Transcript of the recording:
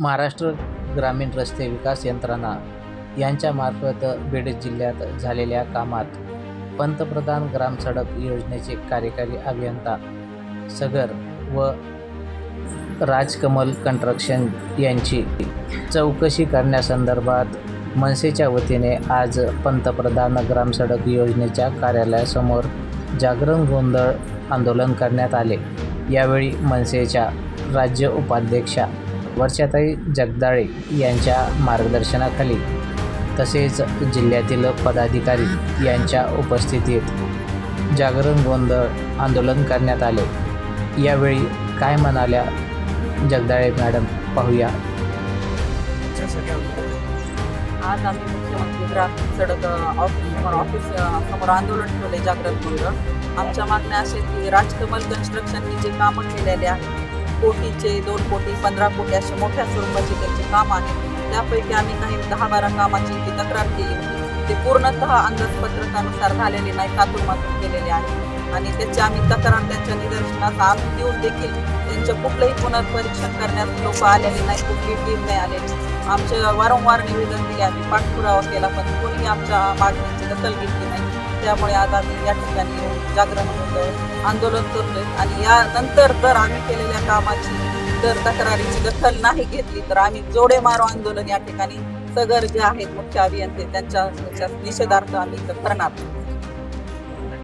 महाराष्ट्र ग्रामीण रस्ते विकास यंत्रणा यांच्यामार्फत बीड जिल्ह्यात झालेल्या कामात पंतप्रधान ग्राम सडक योजनेचे कार्यकारी अभियंता सगर व राजकमल कंट्रक्शन यांची चौकशी करण्यासंदर्भात मनसेच्या वतीने आज पंतप्रधान ग्रामसडक योजनेच्या कार्यालयासमोर जागरण गोंधळ आंदोलन करण्यात आले. यावेळी मनसेच्या राज्य उपाध्यक्षा वर्षाताई जगदाळे यांच्या मार्गदर्शनाखाली तसेच जिल्ह्यातील पदाधिकारी यांच्या उपस्थितीत जागरण गोंधळ आंदोलन करण्यात आले. यावेळी काय म्हणाल्या जगदाळे मॅडम? पाहूया. आज आम्ही मुख्यमंत्री सडक ऑफिस समोर ऑफिस समोर आंदोलन ठेवले जागरण गोंधळ. आमच्या मागण्या अशा की राजकमल कन्स्ट्रक्शननी जे कामं केलेले आहेत कोटीचे दोन कोटी पंधरा कोटी असे मोठ्या स्वरूपाचे त्यांचे काम आहे. त्यापैकी आम्ही काही दहा बारा कामाची जी तक्रार केली. होती ते पूर्णतः अंदाजपत्रकानुसार झालेले नाही तातून केलेले आहे. आणि त्याची आम्ही तक्रार त्यांच्या निदर्शनास आणून देऊन देखील त्यांचं कुठलंही पुनर्परीक्षण करण्यास लोक आलेले नाही कुठली टीम नाही आलेली. आमचे वारंवार निवेदन दिले आम्ही पाठपुरावा केला पण कोणी आमच्या मागण्यांची दखल घेतली नाही. त्यामुळे आज आम्ही या ठिकाणी येऊन जागरण गोंधळ आंदोलन करतोय. आणि यानंतर जर आम्ही केलेल्या कामाची जर तक्रारीची दखल नाही घेतली तर आम्ही जोडे मारो आंदोलन या ठिकाणी सगर जे आहेत मुख्य अभियंते त्यांच्या निषेधार्थ आम्ही करणार